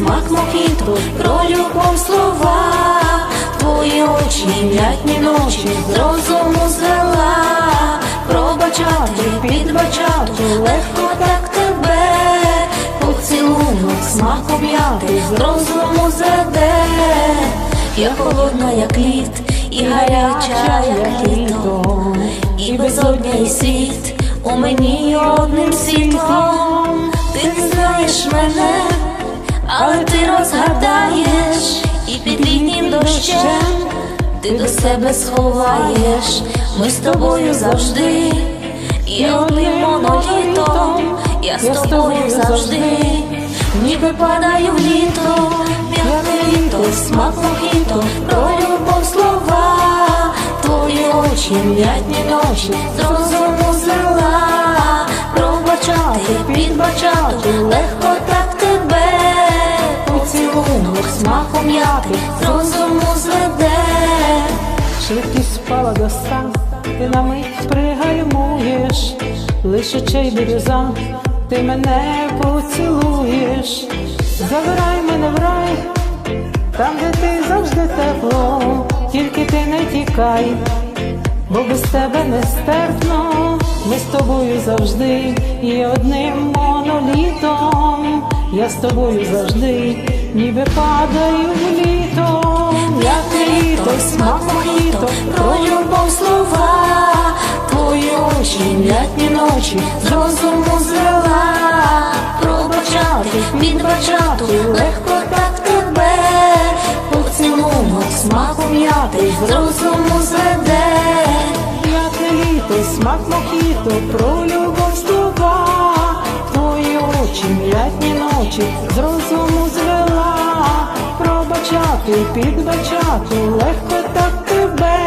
смак мохіто, про любов слова, твої очі, м'ятні ночі, розуму звела, пробачати, підбачати, легко так тебе, поцілунок, смак об'яти, розуму зведе, я холодна, як лід, і гаряча, як літо, і безодня, і світ, у мені одним світлом, знаєш мене, але ти розгадаєш, і під літнім дощем ти до себе сховаєш, ми з тобою завжди, є одним монолітом, я з тобою завжди, ніби падаю в літо, м'яке літо, смак мохіто, про любов слова, твої очі, м'ятні ночі, з розуму зела, пробачати, підбачати, легко так тебе, поцілунок, смаком з розуму зведе. Швидкість впала до ста, ти на мить пригальмуєш, лише чай бірюза, ти мене поцілуєш, забирай мене в рай, там, де ти завжди тепло, тільки ти не тікай, бо без тебе нестерпно, тобою завжди є одним монолітом, я з тобою завжди, ніби падаю в літо, як літо, смак мохіто, про любов слова, твої очі, м'ятні ночі, з розуму звела, пробачати, підбачати, легко так тебе, поцілунок, смаку м'яти, з розуму зведе, мохіто, про любов слова, твої очі, м'ятні ночі, з розуму звела, пробачати, підбачати, легко так тебе,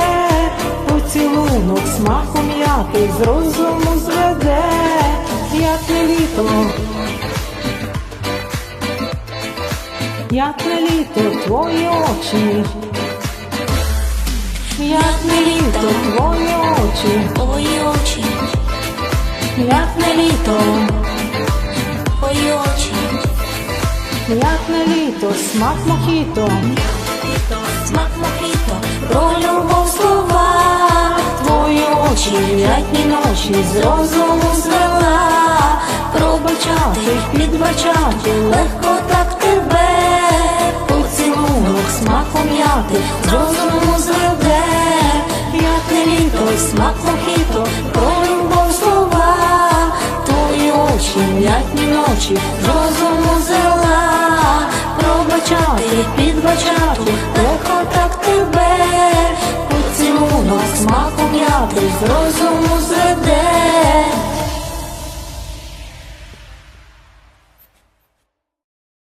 поцілунок, смаку м'яти, з розуму зведе, як не літо. Як не літо твої очі, як не літо твої очі, твої очі, як не літо, твої очі, як не літо, смак мохіто, смак мохіто, про любов слова, твої очі, м'ятні ночі, з розуму звела, пробачати, підбачати, легко так тебе, поцілунок, смаком м'яти, з розуму зведе, як не літо, смак мохіто, очі, м'ятні ночі, розуму зела, пробачати, підбачати,